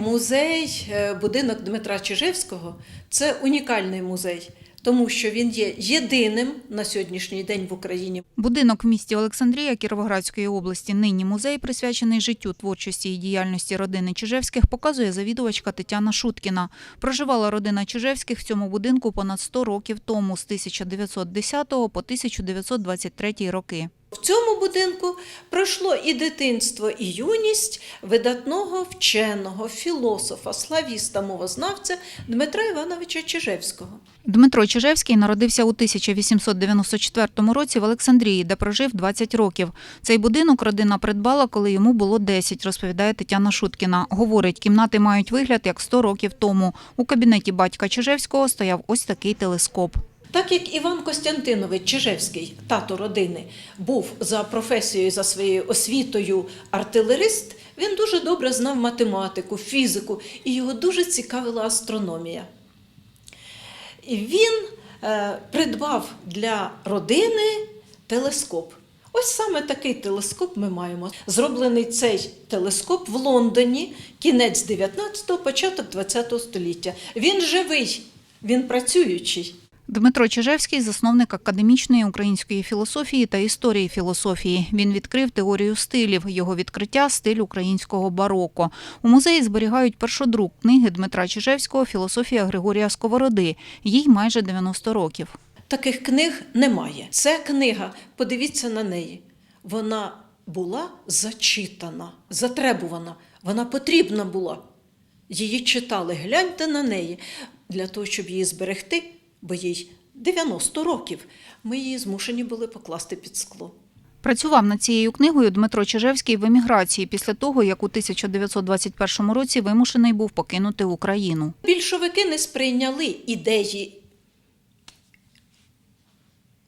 Музей е, будинок Дмитра Чижевського це унікальний музей, тому що він є єдиним на сьогоднішній день в Україні. Будинок в місті Олександрія Кіровоградської області, нині музей, присвячений життю, творчості і діяльності родини Чижевських, показує завідувачка Тетяна Шуткіна. Проживала родина Чижевських в цьому будинку понад 100 років тому, з 1910 по 1923 роки. В цьому будинку пройшло і дитинство, і юність видатного вченого, філософа, славіста, мовознавця Дмитра Івановича Чижевського. Дмитро Чижевський народився у 1894 році в Олександрії, де прожив 20 років. Цей будинок родина придбала, коли йому було 10, розповідає Тетяна Шуткіна. Говорить, кімнати мають вигляд як 100 років тому. У кабінеті батька Чижевського стояв ось такий телескоп. Так як Іван Костянтинович Чижевський, тато родини, був за професією, за своєю освітою артилерист, він дуже добре знав математику, фізику, і його дуже цікавила астрономія. Він е, придбав для родини телескоп. Ось саме такий телескоп ми маємо. Зроблений цей телескоп в Лондоні, кінець 19-го, початок 20-го століття. Він живий, він працюючий. Дмитро Чижевський – засновник академічної української філософії та історії філософії. Він відкрив теорію стилів. Його відкриття – стиль українського бароко. У музеї зберігають першодрук книги Дмитра Чижевського «Філософія Григорія Сковороди». Їй майже 90 років. Таких книг немає. Це книга, подивіться на неї. Вона була зачитана, затребувана, вона потрібна була. Її читали, гляньте на неї. Для того, щоб її зберегти, бо їй 90 років, ми її змушені були покласти під скло. Працював над цією книгою Дмитро Чижевський в еміграції після того, як у 1921 році вимушений був покинути Україну. Більшовики не сприйняли ідеї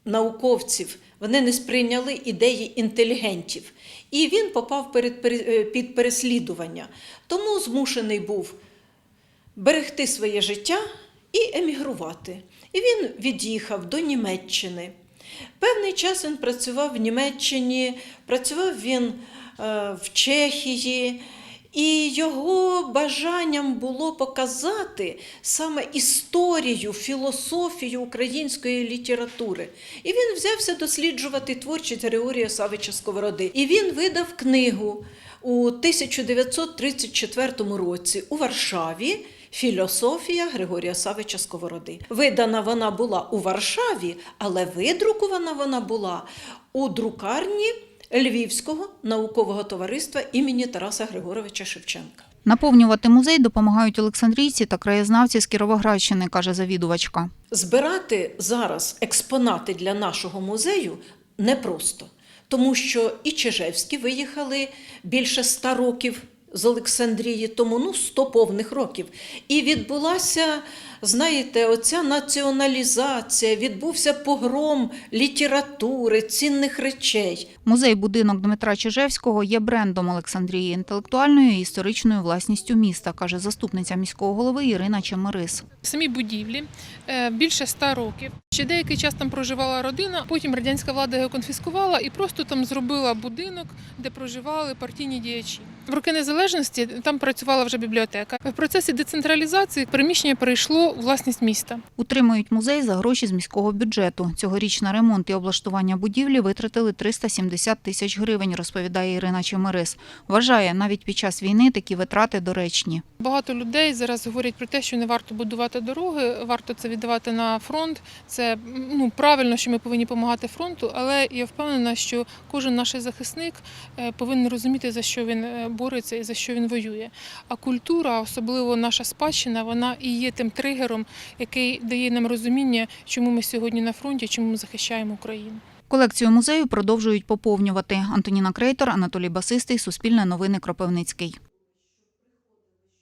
науковців, вони не сприйняли ідеї інтелігентів. І він попав е, під переслідування. Тому змушений був берегти своє життя і емігрувати. І він від'їхав до Німеччини. Певний час він працював в Німеччині, працював він е, в Чехії, і його бажанням було показати саме історію, філософію української літератури. І він взявся досліджувати творчість Григорія Савича Сковороди. І він видав книгу у 1934 році у Варшаві. Філософія Григорія Савича Сковороди. Видана вона була у Варшаві, але видрукувана вона була у друкарні Львівського наукового товариства імені Тараса Григоровича Шевченка. Наповнювати музей допомагають олександрійці та краєзнавці з Кіровоградщини, каже завідувачка. Збирати зараз експонати для нашого музею непросто, тому що і Чижевські виїхали більше ста років з Олександрії, тому ну 100 повних років. І відбулася, знаєте, оця націоналізація, відбувся погром літератури, цінних речей. Музей будинок Дмитра Чижевського є брендом Олександрії, інтелектуальною і історичною власністю міста, каже заступниця міського голови Ірина Чемерис. Самі будівлі е, більше ста років. Ще деякий час там проживала родина. Потім радянська влада його конфіскувала і просто там зробила будинок, де проживали партійні діячі. В роки незалежності там працювала вже бібліотека. В процесі децентралізації приміщення перейшло у власність міста. Утримують музей за гроші з міського бюджету. Цьогоріч на ремонт і облаштування будівлі витратили 370 тисяч гривень, розповідає Ірина Чемерис. Вважає, навіть під час війни такі витрати доречні. Багато людей зараз говорять про те, що не варто будувати дороги, варто це віддавати на фронт. Це ну правильно, що ми повинні допомагати фронту, але я впевнена, що кожен наш захисник е, повинен розуміти, за що він е, бореться і за що він воює. А культура, особливо наша спадщина, вона і є тим тригером, який дає нам розуміння, чому ми сьогодні на фронті, чому ми захищаємо Україну. Колекцію музею продовжують поповнювати. Антоніна Крейтор, Анатолій Басистий, Суспільне новини Кропивницький.